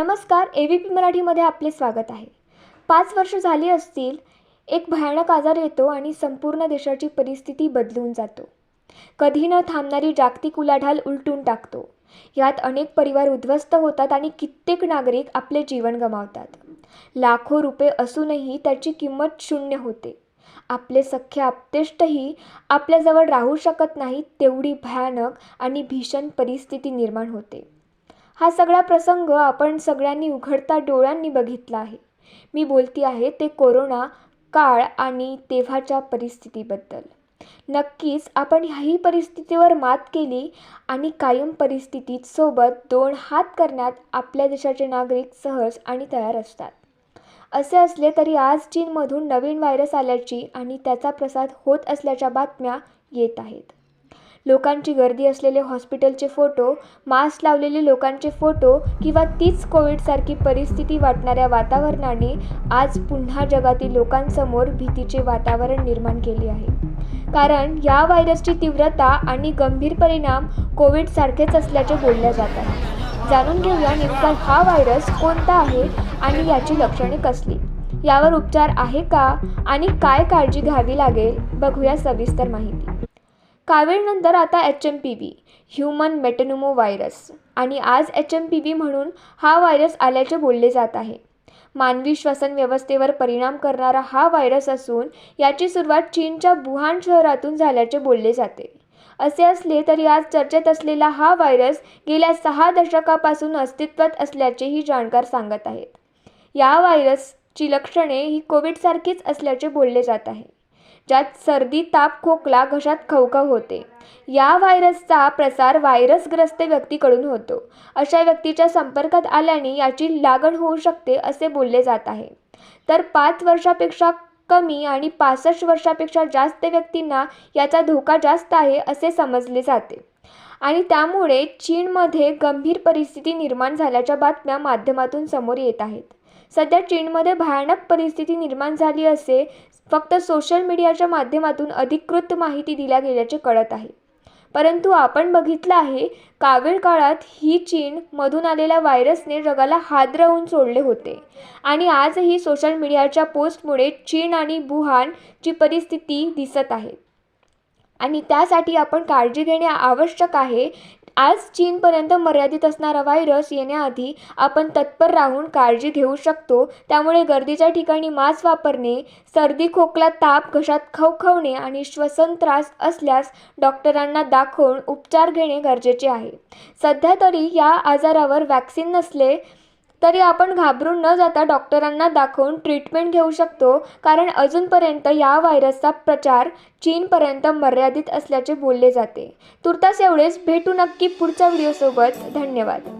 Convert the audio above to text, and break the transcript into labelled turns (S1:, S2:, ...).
S1: नमस्कार A V P मराठीमध्ये आपले स्वागत आहे. पाच वर्ष झाली असतील एक भयानक आजार येतो आणि संपूर्ण देशाची परिस्थिती बदलून जातो. कधी न थांबणारी जागतिक उलाढाल उलटून टाकतो. यात अनेक परिवार उद्ध्वस्त होतात आणि कित्येक नागरिक आपले जीवन गमावतात. लाखो रुपये असूनही त्याची किंमत शून्य होते. आपले सख्य आपतेष्टही आपल्याजवळ राहू शकत नाहीत तेवढी भयानक आणि भीषण परिस्थिती निर्माण होते. हा सगळा प्रसंग आपण सगळ्यांनी उघडता डोळ्यांनी बघितला आहे. मी बोलती आहे ते कोरोना काळ आणि तेव्हाच्या परिस्थितीबद्दल. नक्कीच आपण ह्याही परिस्थितीवर मात केली आणि कायम परिस्थितीत सोबत दोन हात करण्यात आपल्या देशाचे नागरिक सहज आणि तयार असतात. असे असले तरी आज चीनमधून नवीन व्हायरस आल्याची आणि त्याचा प्रसार होत असल्याच्या बातम्या येत आहेत. लोकांची गर्दी असलेले हॉस्पिटलचे फोटो मास्क लावलेले लोकांचे फोटो किंवा तीच कोविडसारखी परिस्थिती वाटणाऱ्या वातावरणाने आज पुन्हा जगातील लोकांसमोर भीतीचे वातावरण निर्माण केले आहे. कारण या व्हायरसची तीव्रता आणि गंभीर परिणाम कोविडसारखेच असल्याचे बोलल्या जातात. जाणून घेऊया नेमका हा व्हायरस कोणता आहे आणि याची लक्षणे कसली? यावर उपचार आहे का आणि काय काळजी घ्यावी लागेल? बघूया सविस्तर माहिती. कावीळनंतर आता H M P V human metapneumovirus आणि आज एच एम पी व्ही म्हणून हा व्हायरस आल्याचे बोलले जात आहे. मानवी श्वसन व्यवस्थेवर परिणाम करणारा हा व्हायरस असून याची सुरुवात चीनच्या वुहान शहरातून झाल्याचे बोलले जाते. असे असले तरी आज चर्चेत असलेला हा व्हायरस गेल्या सहा दशकापासून अस्तित्वात असल्याचेही जाणकार सांगत आहेत. या व्हायरसची लक्षणे ही कोविडसारखीच असल्याचे बोलले जात आहे. ज्यात सर्दी ताप खोकला घशात खवखव होते. या व्हायरसचा प्रसार व्हायरसग्रस्त व्यक्तीकडून होतो. अशा व्यक्तीच्या संपर्कात आल्याने याची लागण होऊ शकते असे बोलले जात आहे. तर पाच वर्षापेक्षा कमी आणि पासष्ट वर्षापेक्षा जास्त व्यक्तींना याचा धोका जास्त आहे असे समजले जाते. आणि त्यामुळे चीनमध्ये गंभीर परिस्थिती निर्माण झाल्याच्या बातम्या माध्यमातून समोर येत आहेत. सध्या चीनमध्ये भयानक परिस्थिती निर्माण झाली असे फक्त सोशल मीडियाच्या माध्यमातून अधिकृत माहिती दिल्या गेल्याचे कळत आहे. परंतु आपण बघितलं आहे कावीळ काळात ही चीनमधून आलेल्या व्हायरसने जगाला हादरवून सोडले होते. आणि आजही सोशल मीडियाच्या पोस्टमुळे चीन आणि वुहानची परिस्थिती दिसत आहे. आणि त्यासाठी आपण काळजी घेणे आवश्यक आहे आज चीनपर्यंत मर्यादित असणारा व्हायरस येण्याआधी आपण तत्पर राहून काळजी घेऊ शकतो. त्यामुळे गर्दीच्या ठिकाणी मास्क वापरणे सर्दी खोकला ताप घशात खवखवणे आणि श्वसन त्रास असल्यास डॉक्टरांना दाखवून उपचार घेणे गरजेचे आहे. सध्या तरी या आजारावर वॅक्सिन नसले तरी आपण घाबरून न जाता डॉक्टरांना दाखवून ट्रीटमेंट घेऊ शकतो कारण अजूनपर्यंत या व्हायरसचा प्रचार चीनपर्यंत मर्यादित असल्याचे बोलले जाते. तुर्तास एवढेच. भेटू नक्की पुढच्या व्हिडिओसोबत. धन्यवाद.